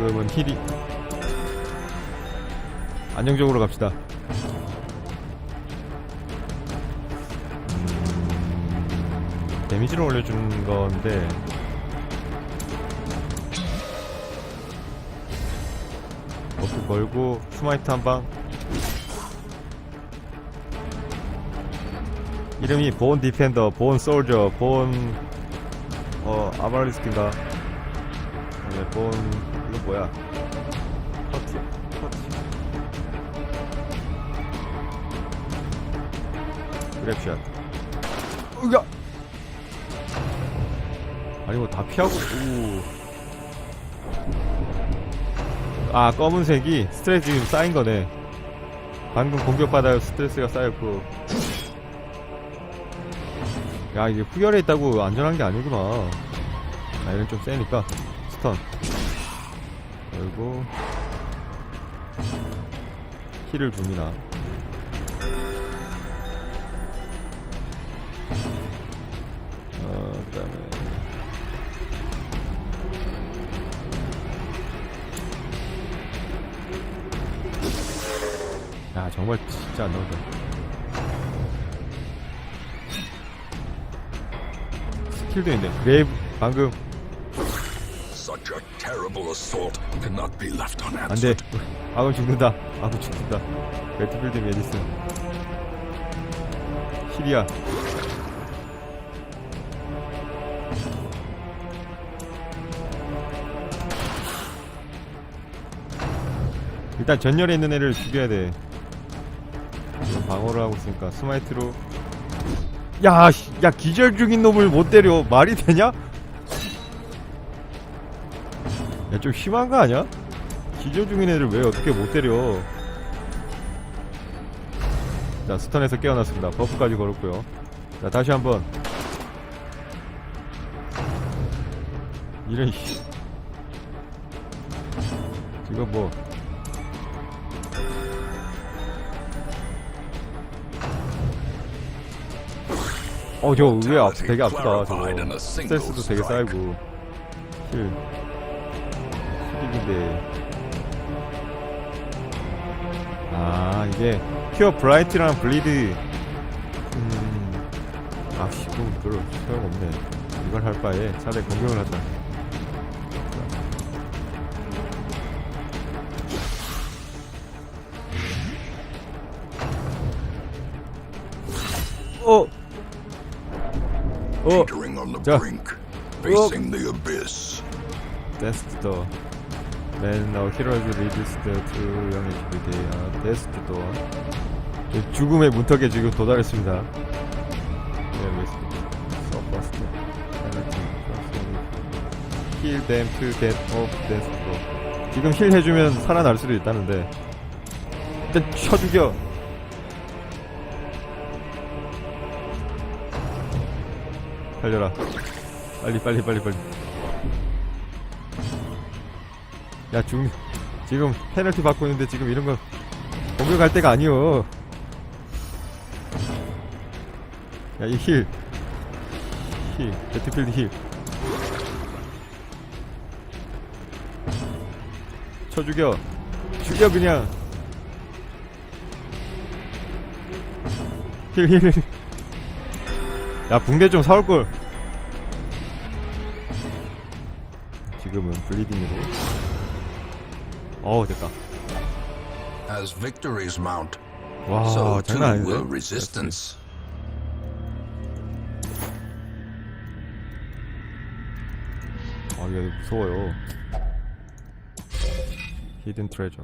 지금은 힐이 안정적으로 갑시다. 음, 데미지를 올려주는 건데 버프 걸고 스마이트 한 방. 이름이 본 디펜더, 본 솔저, 본어 아바리스킨가. 네, 본 이거 뭐야? 커트, 커트. 그랩샷. 으야. 아니 뭐 다 피하고. 오. 아 검은색이 스트레스 지금 쌓인 거네. 방금 공격받아요 스트레스가 쌓였고. 야 이게 후열에 있다고 안전한 게 아니구나. 아 이건 좀 세니까 그리고 힐을 줍니다. 어 그 다음에 야 정말 진짜 안 나온다. 스킬도 있네. 그레이브 방금 terrible assault cannot be left 안돼. unanswered. 아군 죽는다. 아군 죽는다. 배트필드 메디슨. 힐이야. 일단 전열에 있는 애를 죽여야 돼. 방어를 하고 있으니까 스마이트로. 야, 씨, 야 기절 중인 놈을 못 때려. 말이 되냐? 야, 좀 심한 거 아니야? 기절 중인 애를 왜 어떻게 못 때려? 자, 스턴에서 깨어났습니다. 버프까지 걸었고요. 자, 다시 한번. 이런 씨. 지금 뭐 어, 저거 의외 아, 되게 아프다, 저거. 스트레스도 되게 쌓이고. 힐. 힐인데. 아, 이게, 퓨어 브라이트랑 블리드. 음. 아, 씨, 그럼 별로 소용없네. 이걸 할 바에 차라리 공격을 하자. 어! 어! The 자. brink, facing the abyss. 데스트 더 맨, 어, 히로즈 리디스트 투 영의 시비데이아 데스트 더 네, 죽음의 문턱에 지금 도달했습니다. 네, 힐 댐, 투 겟, 업, 데스트 더 지금 힐 해주면 살아날 수도 있다는데. 일단 쳐 죽여 달려라. 빨리 빨리 빨리 빨리 야, 중, 지금 페널티 받고 있는데 지금 이런 거 공격할 때가 아니요. 야, 이 힐. 힐. 배트필드 힐. 쳐 죽여. 죽여, 그냥. 힐, 힐, 힐. 야, 붕대 좀 사올걸. 지금은 블리딩으로. 어우, 됐다. As victories mount, 와, so too 장난 아닌데? will resistance. 아, 이거 무서워요. 히든 트레저.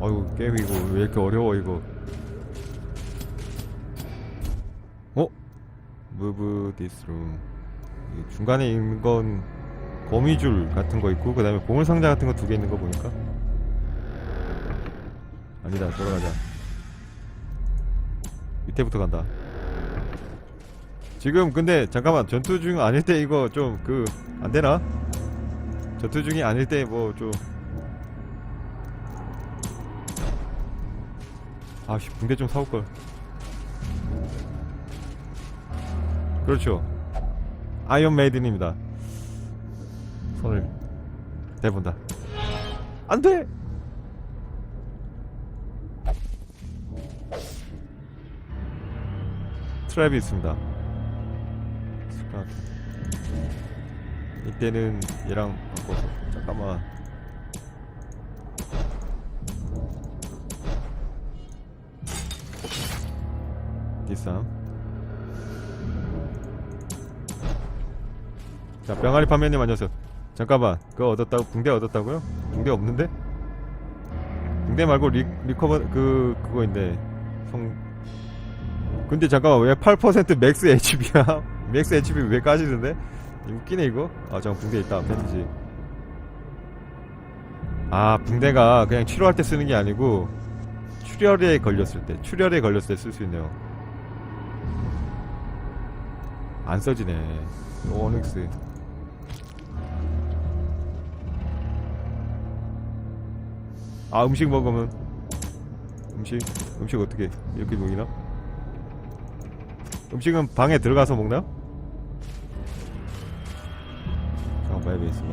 아이고, 게임 이거 왜 이렇게 어려워, 이거. 어? Move this room. 이 중간에 있는 건 거미줄 같은 거 있고, 그 다음에 보물상자 같은 거 두 개 있는 거 보니까. 아니다, 돌아가자. 밑에부터 간다. 지금 근데 잠깐만 전투 중 아닐 때 이거 좀 그 안되나? 전투 중이 아닐 때 뭐 좀 아씨 붕대 좀 사올걸 그렇죠 아이언 메이든입니다 손을 대본다. 안돼! 트랩이 있습니다. 스카우트. 이때는 얘랑 바꿔서. 잠깐만. 디쌈 자 병아리 판매님 안녕하세요 잠깐만 그거 얻었다고 붕대 얻었다고요? 붕대 없는데? 붕대 말고 리, 리커버 그 그거인데 성 근데 잠깐만 왜 8% 맥스 HP야? 맥스 HP 왜 까지는데? 웃기네 이거 아 잠깐 붕대 있다 팬티지 아 붕대가 그냥 치료할 때 쓰는 게 아니고 출혈에 걸렸을 때 출혈에 걸렸을 때 쓸 수 있네요 안 써지네 오닉스 아 음식 먹으면. 음식 음식 어떻게 이렇게 먹이나? 음식은 방에 들어가서 먹나요? 잠깐 봐야 베이스가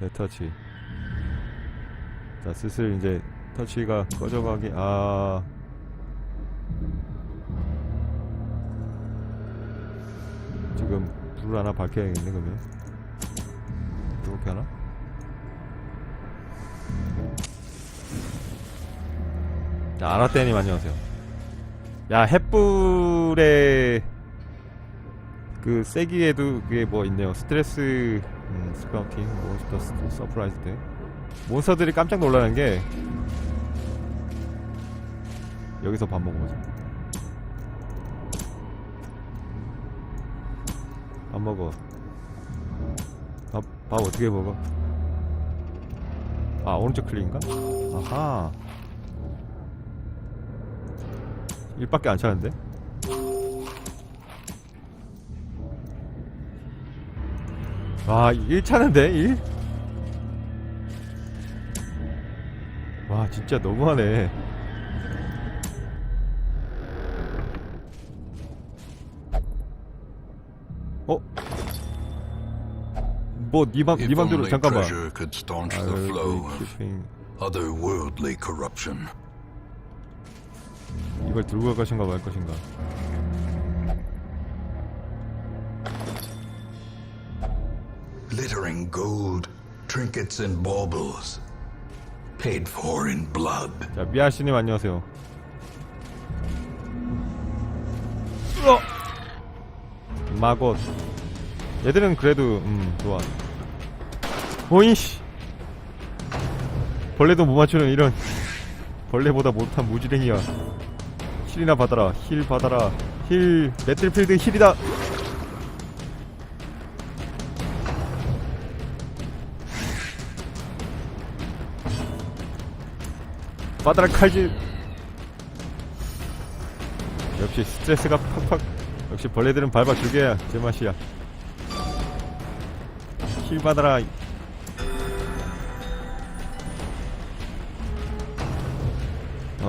네 터치. 자 슬슬 이제 터치가 꺼져가기 아. 지금 불을 하나 밝혀야겠네 그러면 이렇게 하나? 자 아라떼님 안녕하세요. 야 햇불의 그 세기에도 그게 뭐 있네요. 스트레스 음, 스카우팅 몬스터 스- 서프라이즈 때. 몬스터들이 깜짝 놀라는 게 여기서 밥 먹어보자 밥 먹어 밥, 밥 어떻게 먹어 아 오른쪽 클릭인가? 아하 1밖에 안 차는데? 와, 1 차는데? 1? 와, 진짜 너무하네. 뭐, 맘, 맘대로, only 잠깐만. treasure could staunch 아, the 여기 flow of 키핑. otherworldly corruption. 이걸 들고 갈 것인가 말 것인가. Glittering gold, trinkets and baubles. Paid for in blood. 자, 미아씨님 안녕하세요. 으어! 마got. 얘들은 그래도, 음, 좋아. 오이씨! 벌레도 못 맞추는 이런, 벌레보다 못한 무지랭이야. 힐이나 받아라, 힐 받아라, 힐, 배틀필드 힐이다! 받아라 칼질! 역시 스트레스가 팍팍 역시 벌레들은 밟아 죽여야 제맛이야 힐 받아라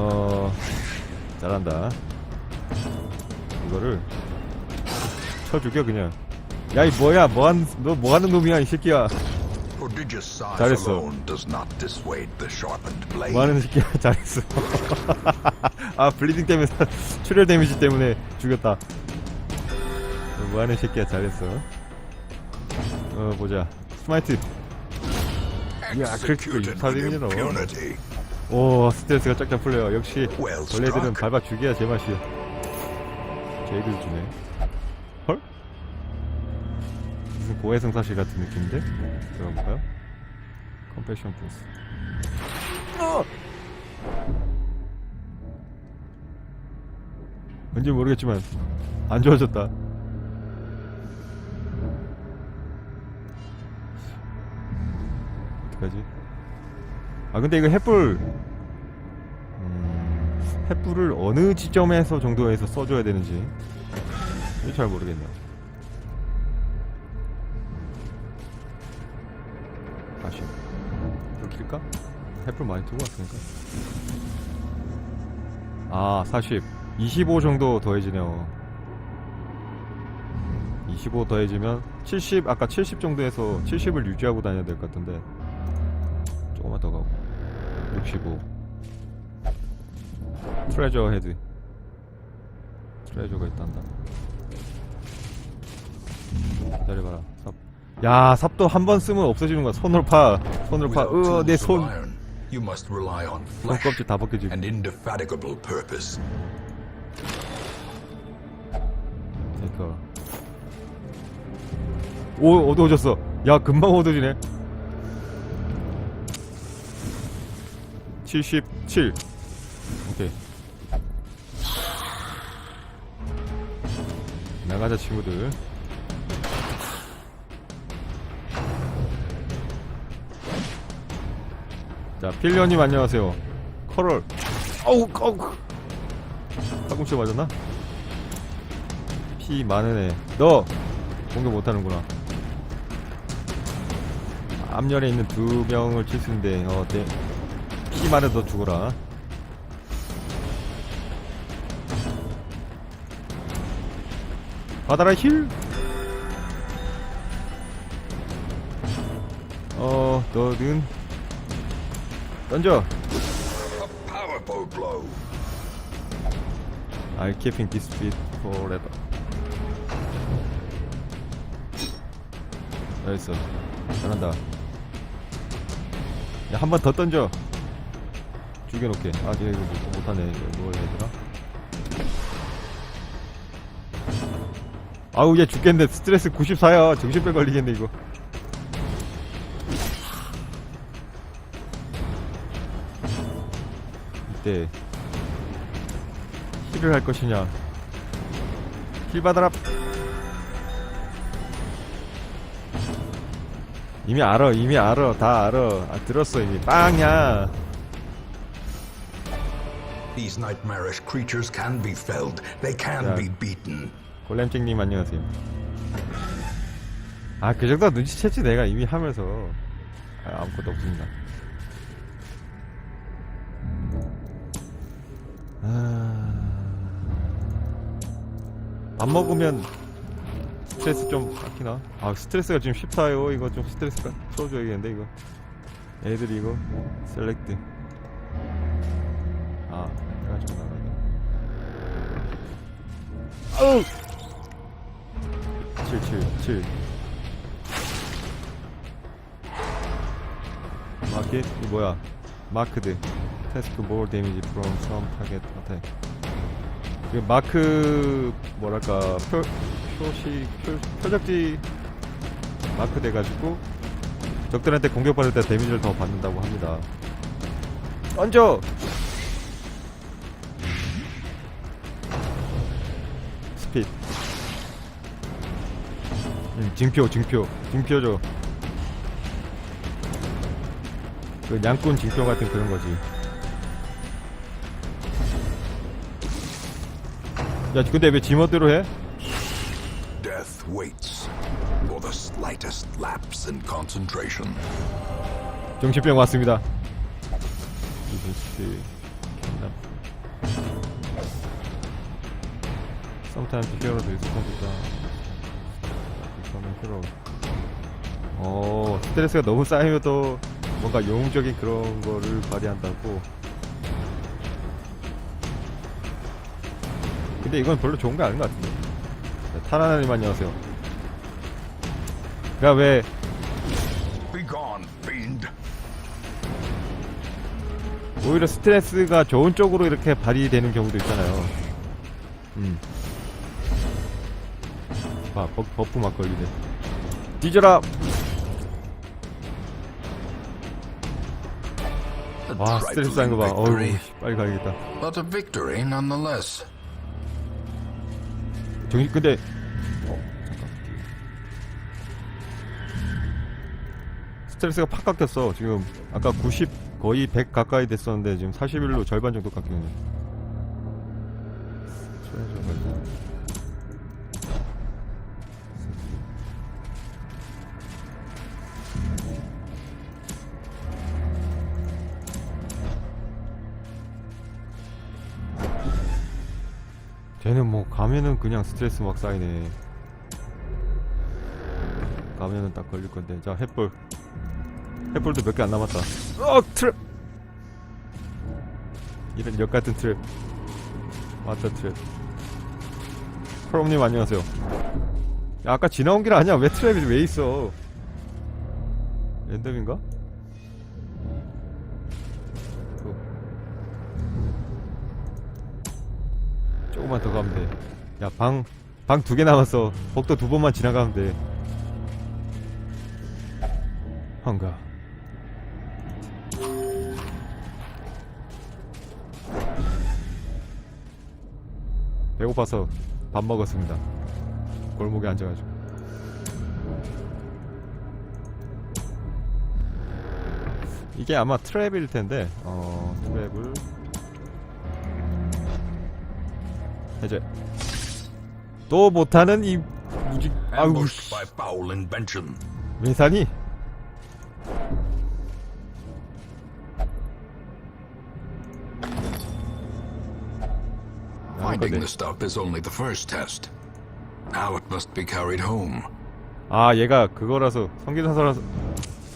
어 잘한다. 이거를 쳐 죽여 그냥. 야 이 뭐야? 뭐한 너 뭐하는 놈이야 이 새끼야? 잘했어. 뭐하는 새끼야? 잘했어. 아 블리딩 때문에 출혈 데미지 때문에 죽였다. 뭐하는 새끼야? 잘했어. 어 보자. 스마이트. 야 크리티컬 Executed 24 with 데미지로 impunity. 오 스트레스가 쫙쫙 풀려요 역시 벌레들은. 밟아 죽여야 제맛이야 제이를 주네 헐? 무슨 고해성사실 같은 느낌인데? 들어볼까요? 컴패션 플러스 왠지 모르겠지만 안 좋아졌다 어떡하지? 아 근데 이거 햇불. 음, 햇불을 어느 지점에서 정도에서 써줘야 되는지. 잘 모르겠네요. 다시. 불 킬까? 햇불 많이 뜨고 왔으니까. 아 40 25 정도 더해지네요. 25 더해지면 70 아까 70 정도에서 70을 유지하고 다녀야 될 것 같은데 조금만 더 가고. 65 트레저 헤드 트레저가 있단다. 기다려봐라 삽. 야 삽도 한 번 쓰면 없어지는 거야. 손으로 파. 손으로파. Without 으어 tools of 내손 손껍질 다 벗겨지고. 그러니까 오 어두워졌어. 야 금방 어두워지네 77 오케이 나가자 친구들 자 필리언님 안녕하세요 커럴 어우 어우 팔꿈치 맞았나? 피 많은 애. 너 공격 못하는구나. 앞열에 있는 두 명을 칠 수 있는데 어, 네. 피 많은 너 죽어라. 받아라 힐. 어, 너는 던져. I'll keeping this beat forever. 잘했어. 잘한다. 야, 한 번 더 던져. 죽여놓게. 아, 얘 이거 못, 못하네. 이거 뭐 해야 되나? 아우, 얘 죽겠네. 스트레스 94야. 정신병 걸리겠네, 이거. 이때 힐을 할 것이냐 힐 받아라 이미 알아 이미 알아 다 알아 아, 들었어 이미 빵야 These nightmarish creatures can be felled. They can be beaten. 골렘쟁님 안녕하세요 아 그 정도 눈치챘지 내가 이미 하면서 아, 아무것도 없습니다 아... 밥 먹으면 스트레스 좀 깎이나? 아 스트레스가 지금 14요 이거 좀 스트레스가 풀어줘야겠는데 이거 애들이 이거 셀렉트 아우 7 7 7 마켓 이 뭐야? 마크드 테스크 more damage from some target attack. 그 마크 뭐랄까 표 표시 표, 표적지 마크 돼가지고 적들한테 공격받을 때 데미지를 더 받는다고 합니다. 던져 스핏 음, 징표 징표 징표죠 그 양꾼 징표 같은 그런 거지 야 근데 왜 지멋대로 해? Death waits for the slightest lapse in concentration. 정신병 왔습니다 리스트 Sometimes hero responsible become hero 어 스트레스가 너무 쌓이면 또 뭔가 영웅적인 그런 거를 발휘한다고 근데 이건 별로 좋은 게 아닌 것 같은데 네, 타라나님 안녕하세요 그니까 왜. 오히려 스트레스가 좋은 쪽으로 이렇게 발휘되는 경우도 있잖아요. 음. 봐, 버, 버프 막 걸리네. 뒤져라! 와, 스트레스 쌓인 거 봐. 어우, 빨리 가야겠다. but a victory nonetheless. 정신, 근데, 어, 잠깐. 스트레스가 팍 깎였어. 지금, 아까 90, 거의 100 가까이 됐었는데, 지금 41로 절반 정도 깎이네. 쟤는 뭐 가면은 그냥 스트레스 막 쌓이네. 가면은 딱 걸릴 건데. 자 햇불. 햇불도 몇 개 안 남았다. 어 트랩! 이런 역 같은 트랩. 맞다 트랩. 크롬님 안녕하세요. 야 아까 지나온 길 아니야? 왜 트랩이 왜 있어? 랜덤인가? 야, 방, 방 두 개 남았어. 복도 두 번만 지나가면 돼. 한가. 배고파서 밥 먹었습니다. 골목에 앉아가지고. 이게 아마 트랩일 텐데, 어, 트랩을 해제. 또 못하는 이 무지 아우 invention. 민산이 Finding the stuff is only the first test. Now it must be carried home. 아 얘가 그거라서 성기사라서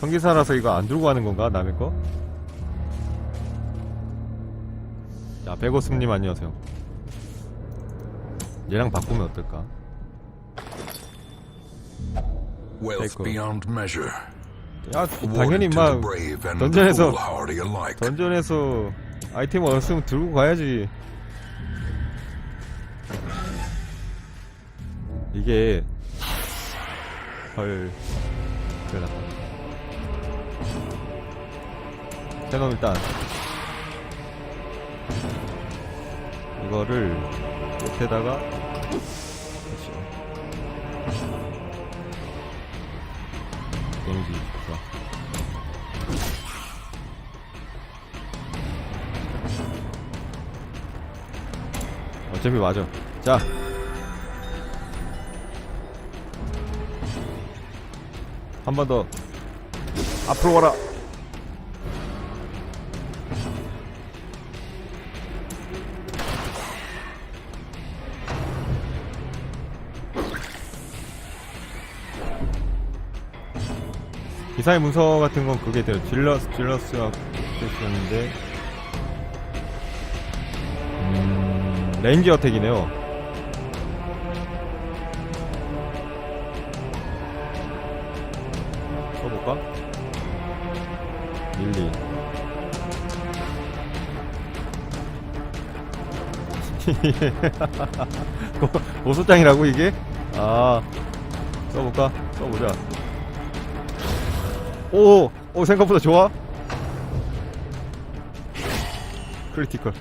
성기사라서 이거 안 들고 가는 건가 남의 거? 자 백오스님 안녕하세요. 얘랑 바꾸면 어떨까? Wealth beyond measure. 야 당연히 막 던전에서-. 던전에서 아이템 얻었으면 들고 가야지. 이게 헐 큰일 났다. 제놈 일단 이거를 좋아. 어차피 맞아. 자. 한 번 더. 앞으로 와라. 기사의 문서 같은 건 그게 돼요. 질러스, 질러스가 됐었는데. 음, 레인지 어택이네요. 써볼까? 밀리. 고- 고소장이라고 이게? 아, 써볼까? 써보자. 오, 오 생각보다 좋아. 크리티컬.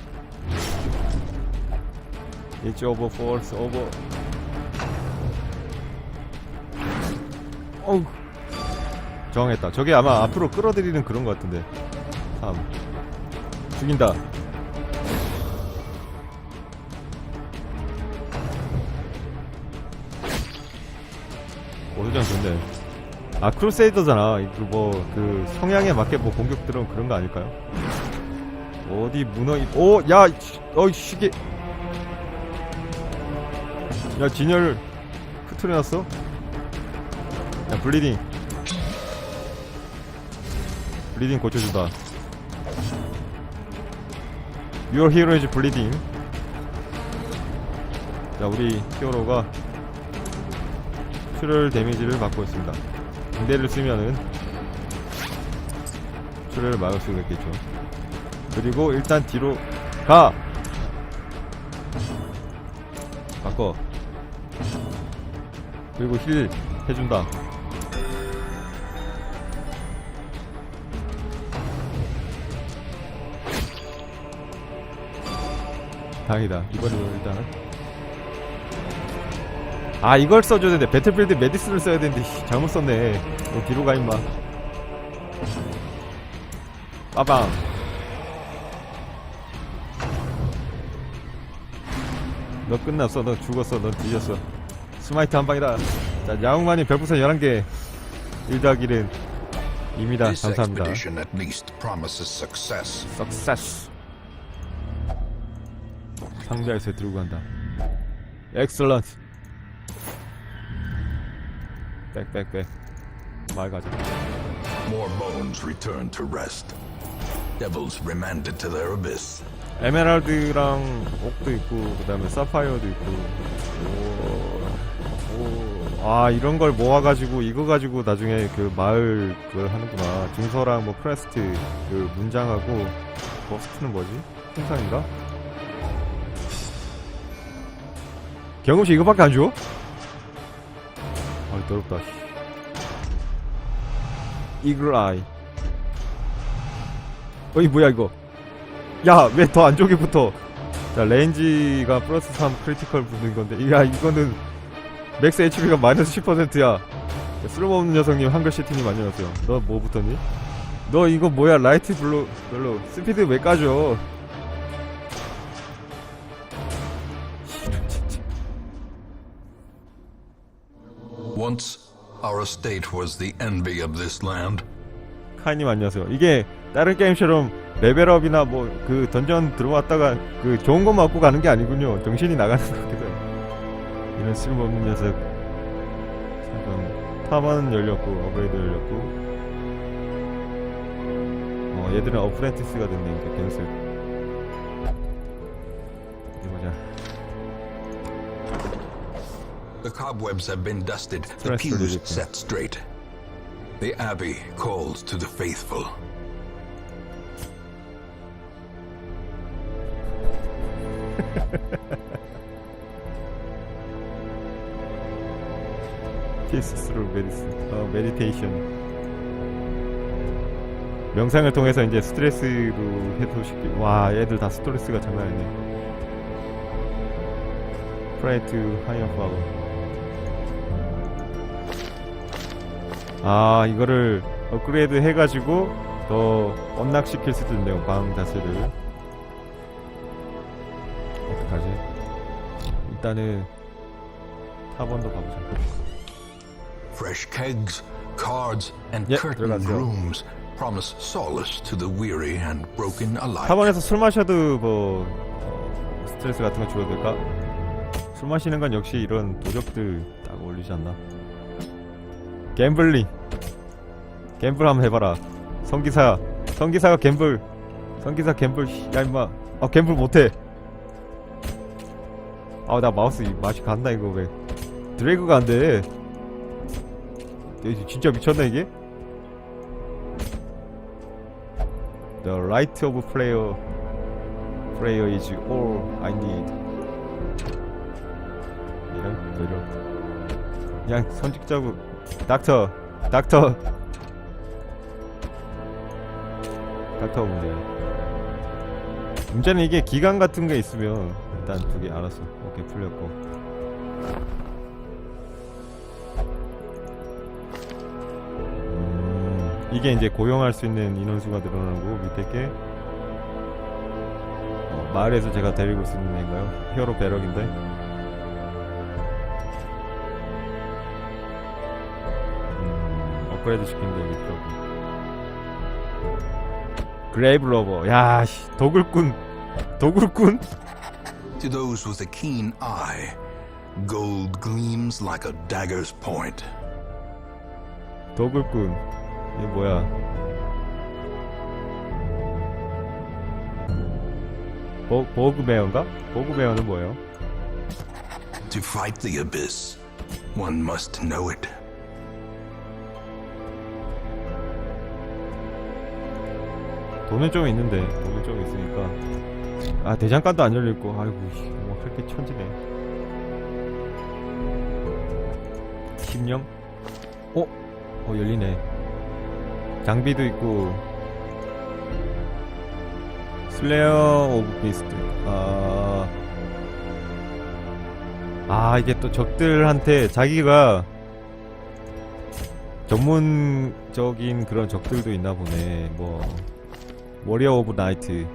It's over force over. 어우. 정했다. 저게 아마 앞으로 끌어들이는 그런 것 같은데. 3. 죽인다. 오수장 좋네. 아, 크루세이더잖아. 그 뭐, 그 성향에 맞게 뭐 공격 들어온 그런 거 아닐까요? 어디 문어, 이- 오, 야, 씨, 어이, 시계. 야 진열 흐트려놨어? 야 블리딩 블리딩 고쳐준다 hero is bleeding 자 우리 히어로가 출혈 데미지를 받고 있습니다 붕대를 쓰면은 출혈을 막을 수가 있겠죠 그리고 일단 뒤로 가! 바꿔 그리고 힐 해준다. 다행이다. 이번에는 일단. 아, 이걸 써줘야 되는데. 배틀필드 메디스를 써야 되는데, 씨, 잘못 썼네. 너 뒤로 가, 임마. 빠방. 너 끝났어. 너 죽었어. 너 뒤졌어. 스마이트 한 방이다. 자, 야옹만이 별풍선 11개. 1 더하기 1은 입니다. 감사합니다. success. 상자에서 들고 간다. 엑셀런트. 백백백. 말 가자. More bones returned to rest. Devils remanded to their abyss. 에메랄드랑 옥도 있고 그 다음에 사파이어도 있고 오, 오, 아 이런 걸 모아가지고 이거 가지고 나중에 그 마을 그걸 하는구나 증서랑 뭐 크레스트 그 문장하고 버스트는 뭐지 풍상인가 경험치 이거밖에 안 줘? 아 더럽다 이글 아이 어이 뭐야 이거 야, 왜 더 안쪽에 붙어? 자, 레인지가 플러스 3 크리티컬 붙는 건데, 야, 이거는 맥스 HP가 마이너스 10%야. 쓸모없는 녀석님, 한글 시티님 안녕하세요. 너 뭐 붙었니? 너 이거 뭐야, 라이트 블루, 별로. 스피드 왜 까줘? Once, our estate was the envy of this land. 카이님 안녕하세요. 이게 다른 게임처럼 레벨업이나 뭐 그 던전 들어왔다가 그 좋은 것만 얻고 가는 게 아니군요. 정신이 나가는 거거든. 이런 쓸모없는 녀석. 잠깐 탑은 열렸고 업그레이드 열렸고. 어 얘들은 어프렌티스가 됐네. 어디 The cobwebs have been dusted, the pews set straight. The abbey calls to the faithful. Peace through. 어, meditation. 명상을 통해서 이제 스트레스도 해소시키. 와, 얘들 다 스트레스가 장난 아니네. Pray to higher power. 아, 이거를 업그레이드 해가지고 더 언락시킬 수도 있네요. 방 자체를. 어떡하지? 일단은 탑원도 가보자. Fresh kegs, cards, and curtained 들어가세요. rooms promise solace to the weary and broken alike. 타번에서 술 마셔도 뭐 어, 스트레스 같은 거 줄어들까? 술 마시는 건 역시 이런 도적들 딱 어울리지 않나? 갬블링. 갬블 한번 해봐라. 성기사 성기사가 갬블. 성기사 갬블 씨, 야 임마. 아 갬블 못해. 아 나 마우스 이 맛이 간다 이거 왜. 드래그가 안돼. 진짜 미쳤나 이게? The right of player player is all I need. 이런 이런. 그냥 선직자고 닥터 닥터 닥터 문제. 문제는 이게 기간 같은 게 있으면 일단 두 개 알았어. 오케이 풀렸고. 음, 이게 이제 고용할 수 있는 인원수가 늘어나고 밑에 게 어, 마을에서 제가 데리고 있는 애인가요? 히어로 배럭인데 업그레이드 시키는 데 여기 있더라고 그레이브 러버 야 씨, 도굴꾼 도굴꾼 To those with a keen eye, gold gleams like a dagger's point. 도굴꾼 이게 뭐야 보, 보그베어인가? 보그베어는 뭐예요? To fight the abyss, one must know it. 돈은 좀 있는데 돈은 좀 있으니까. 아 대장간도 안 열려있고. 아이고 뭐 그렇게 천지네. 심령? 어? 어 열리네. 장비도 있고. 슬레어 오브 비스트. 아... 아 이게 또 적들한테 자기가 전문적인 그런 적들도 있나 보네 뭐 워리어 오브 나이트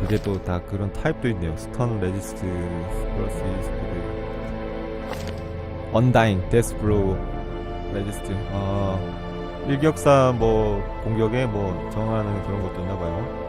그게 또 다 그런 타입도 있네요. 스턴 레지스트 플러스 스피드 언다잉 데스 블로우 레지스트 아 일격사 뭐 공격에 뭐 정하는 그런 것도 있나봐요